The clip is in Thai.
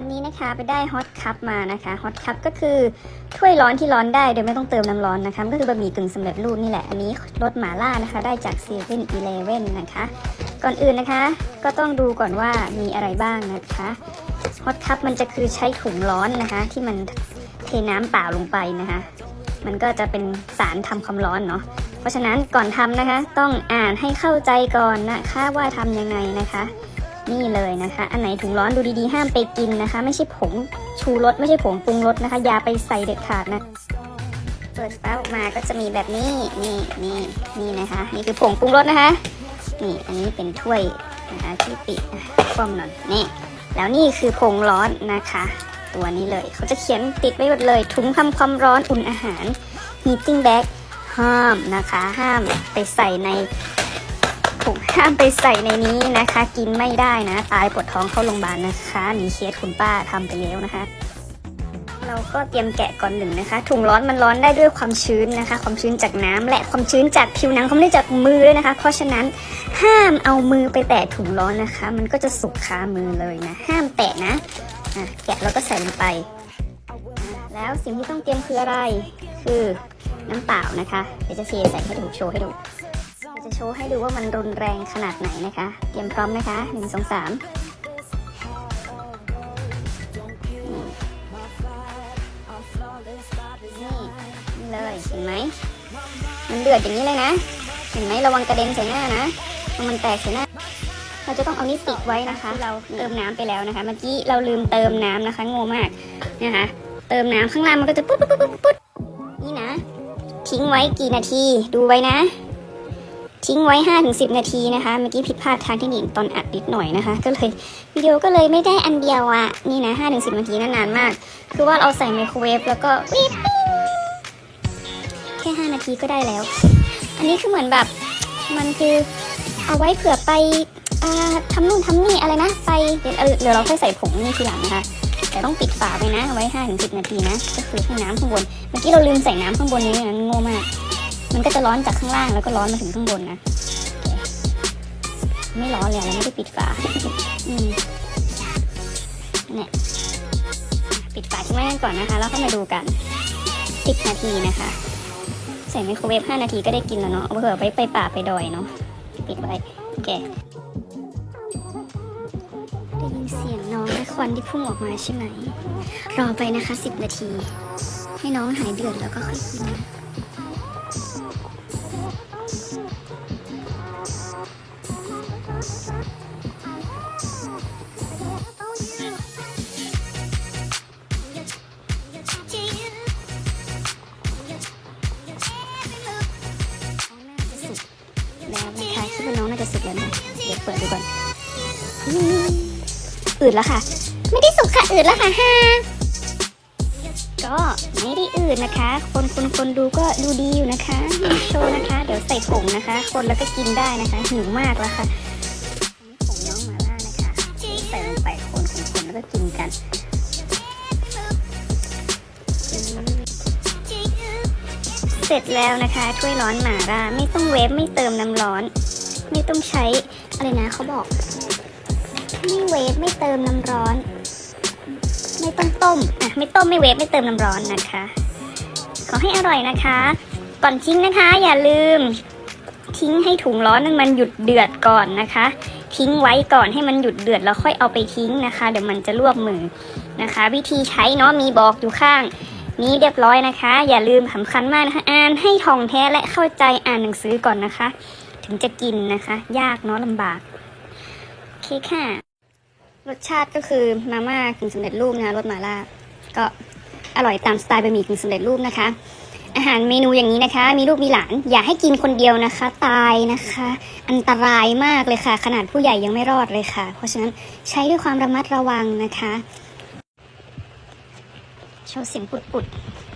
วันนี้นะคะไปได้ฮอตคัพมานะคะฮอตคัพก็คือถ้วยร้อนที่ร้อนได้โดยไม่ต้องเติมน้ำร้อนนะคะก็คือบะหมี่กึ่งสำเร็จรูปนี่แหละ อันนี้รสหมาล่านะคะ ได้จากเซเว่นอีเลเว่นนะคะ ก่อนอื่นนะคะ ก็ต้องดูก่อนว่ามีอะไรบ้างนะคะฮอตคัพมันจะคือใช้ถุงร้อนนะคะ ที่มันเทน้ำเปล่าลงไปนะคะ มันก็จะเป็นสารทำความร้อนเนาะเพราะฉะนั้นก่อนทำนะคะ ต้องอ่านให้เข้าใจก่อนนะคะว่าทำยังไงนะคะ นี่เลยนะคะ อันไหนถุงร้อนดูดีๆ ห้ามไปกินนะคะ ไม่ใช่ผงชูรสไม่ใช่ผงปรุงรสนะคะอย่าไปใส่เด็ดขาดนะเปิดฟ้าออกมาก็จะมีแบบนี้นี่นี่นี่นะคะ นี่คือผงปรุงรสนะคะ นี่อันนี้เป็นถ้วยนะคะที่ปิดคว่ำหน่อยนี่แล้วนี่คือผงร้อนนะคะ ตัวนี้เลยเขาจะเขียนติดไว้หมดเลยถุงทำความร้อนอุ่นอาหาร heating bag ห้ามนะคะ ห้ามไปใส่ใน ห้ามไปใส่ในนี้นะคะ กินไม่ได้นะ ตายปวดท้องเข้าโรงพยาบาลนะคะ มีเคสคุณป้าทำไปแล้วนะคะ เราก็เตรียมแกะก่อนหนึ่งนะคะ ถุงร้อนมันร้อนได้ด้วยความชื้นนะคะ ความชื้นจากน้ำและความชื้นจากผิวหนังเขาไม่ได้จากมือด้วยนะคะ เพราะฉะนั้นห้ามเอามือไปแตะถุงร้อนนะคะ มันก็จะสุกคามือเลยนะ ห้ามแตะนะะแกะแล้วก็ใส่ลงไป แล้วสิ่งที่ต้องเตรียมคืออะไร คือน้ำเปล่านะคะ เดี๋ยวจะเทใส่ให้ดูโชว์ให้ดู โชว์ให้ดูว่ามันรุนแรงขนาดไหนนะคะ เตรียมพร้อมนะคะหนึ่งสองสามนี่เลยเห็นไหม มันเดือดอย่างนี้เลยนะ เห็นไหมระวังกระเด็นใส่หน้านะ มันแตกใส่หน้า เราจะต้องเอานี่ปิดไว้นะคะ เราเติมน้ำไปแล้วนะคะ เมื่อกี้เราลืมเติมน้ำนะคะโง่มากนะคะ เติมน้ำข้างล่างมันก็จะปุ๊บปุ๊บปุ๊บปุ๊บนี่นะ ทิ้งไว้กี่นาที ดูไว้นะ ทิ้งไว้5้าถึงสินาทีนะคะ เมื่อกี้ผิดพลาดทางเทคนิคตอนอัดนิดหน่อยนะคะ ก็เลยวิดีโอก็เลยไม่ได้อันเดียวอะนี่นะ5้าถึงสินาทีนานมาก คือว่าเราใส่ไมโครเวฟแล้วก็วิบแค่ 5 นาทีก็ได้แล้ว อันนี้คือเหมือนแบบมันคือเอาไว้เผื่อไปอ่าทำนู่นทำนี่อะไรนะไปเดี๋ยวเดี๋ยวเราค่อยใส่ผงนี่ทีหลังนะคะแต่ต้องปิดฝาไปนะไว้5้าถึงสินาทีนะ ก็คือให้น้ำข้างบน เมื่อกี้เราลืมใส่น้ำข้างบนนี้นะโง่มาก มันก็จะร้อนจากข้างล่างแล้วก็ร้อนมาถึงข้างบนนะ ไม่ร้อนเลยเราไม่ได้ปิดฝา อืมเนี่ยปิดฝาทิ้งไว้กันก่อนนะคะ แล้วก็มาดูกัน10นาทีนะคะ ใส่ไมโครเวฟ5นาทีก็ได้กินแล้วเนาะเอาเผื่อไปไปป่าไปดอยเนาะ ปิดไว้โอเคได้ยินเสียงน้องและควันที่พุ่งออกมาใช่ไหม รอไปนะคะ10นาที ให้น้องหายเดือดแล้วก็ค่อยกินนะ เปิดดูก่อนอืดแล้วค่ะ ไม่ได้สุกค่ะอืดแล้วค่ะฮ่าก็ไม่ได้อืดนะคะ คนคนคนดูก็ดูดีอยู่นะคะโชว์นะคะ เดี๋ยวใส่ผงนะคะ คนแล้วก็กินได้นะคะ หิวมากแล้วค่ะผงน้องมาล่านะคะใส่ลงไปคนคนคนแล้วก็กินกันเสร็จแล้วนะคะถ้วยร้อนหมาล่าไม่ต้องเวฟไม่เติมน้ำร้อน ไม่ต้องใช้อะไรนะเขาบอก ไม่เวฟไม่เติมน้ำร้อน ไม่ต้องต้มอะไม่ต้มไม่เวฟไม่เติมน้ำร้อนนะคะ ขอให้อร่อยนะคะ ก่อนทิ้งนะคะ อย่าลืม ทิ้งให้ถุงร้อนนั้นมันหยุดเดือดก่อนนะคะ ทิ้งไว้ก่อนให้มันหยุดเดือดแล้วค่อยเอาไปทิ้งนะคะ เดี๋ยวมันจะลวกมือนะคะ วิธีใช้เนาะมีบอกอยู่ข้างนี้เรียบร้อยนะคะ อย่าลืมสำคัญมากนะคะ อ่านให้ท่องแท้และเข้าใจอ่านหนังสือก่อนนะคะ ถึงจะกินนะคะ ยากเนาะลำบาก โอเคค่ะ รสชาติก็คือมาม่ากึ่งสำเร็จรูปนะรสมาล่าก็อร่อยตามสไตล์บะหมี่กึ่งสำเร็จรูปนะคะ อาหารเมนูอย่างนี้นะคะ มีลูกมีหลาน อย่าให้กินคนเดียวนะคะ ตายนะคะ อันตรายมากเลยค่ะ ขนาดผู้ใหญ่ยังไม่รอดเลยค่ะ เพราะฉะนั้นใช้ด้วยความระมัดระวังนะคะโชว์เสียงปุดๆ